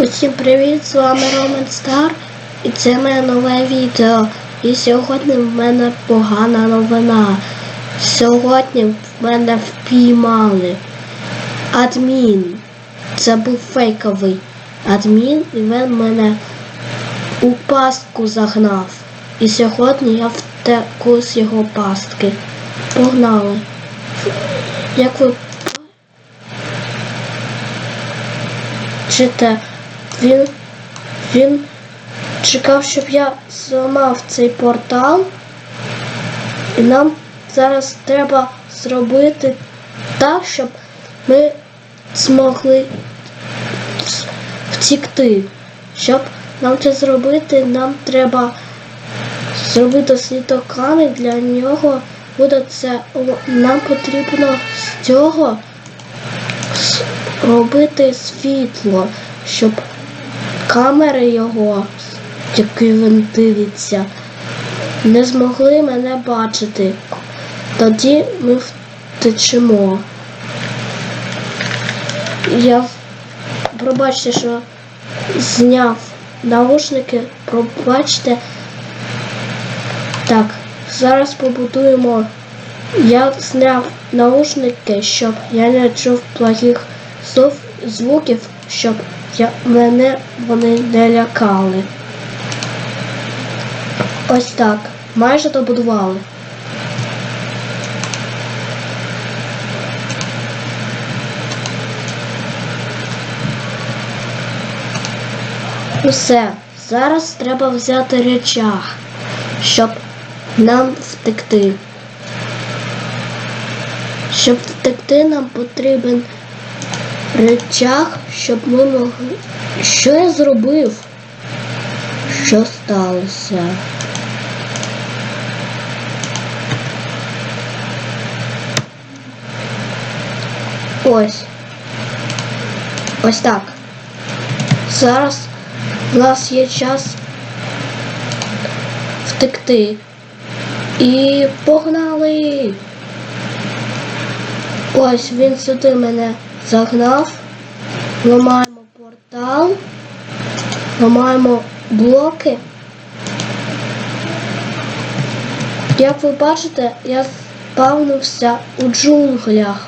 Усім привіт! З вами Роман Стар і це моє нове відео. І сьогодні в мене погана новина. Сьогодні в мене впіймали адмін. Це був фейковий адмін, і він мене у пастку загнав. І сьогодні я втеку з його пастки. Погнали. Як ви бачите, він, він чекав, щоб я зламав цей портал. І нам зараз треба зробити так, щоб ми змогли втікти. Щоб нам це зробити, нам треба зробити світокани. Для нього буде це нам потрібно з цього робити світло, щоб камери його, які він дивиться, не змогли мене бачити. Тоді ми втечемо. Я пробачте, що зняв наушники, пробачте. Так, зараз побудуємо. Я зняв наушники, щоб я не чув плохих звуків, щоб я, мене вони не лякали. Ось так. Майже добудували. Усе. Зараз треба взяти речах, щоб нам втекти. Щоб втекти, нам потрібен речах, щоб ми могли. Що я зробив? Що сталося? Ось. Ось так. Зараз у нас є час втекти. І погнали! Ось він сюди мене загнав. Ламаємо портал. Ламаємо блоки. Як ви бачите, я спавнився у джунглях.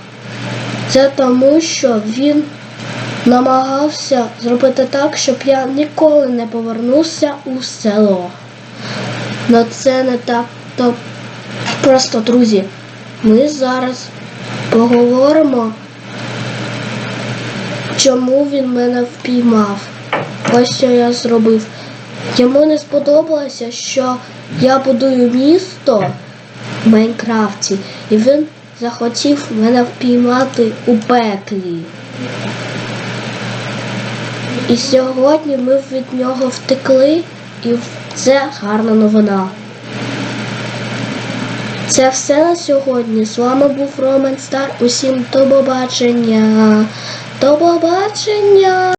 Це тому, що він намагався зробити так, щоб я ніколи не повернувся у село. Но це не так то просто, друзі. Ми зараз поговоримо, чому він мене впіймав. Ось що я зробив. Йому не сподобалося, що я будую місто в Майнкрафті, і він захотів мене впіймати у пеклі. І сьогодні ми від нього втекли, і це гарна новина. Це все на сьогодні. З вами був Роман Стар. Усім до побачення. До побачення!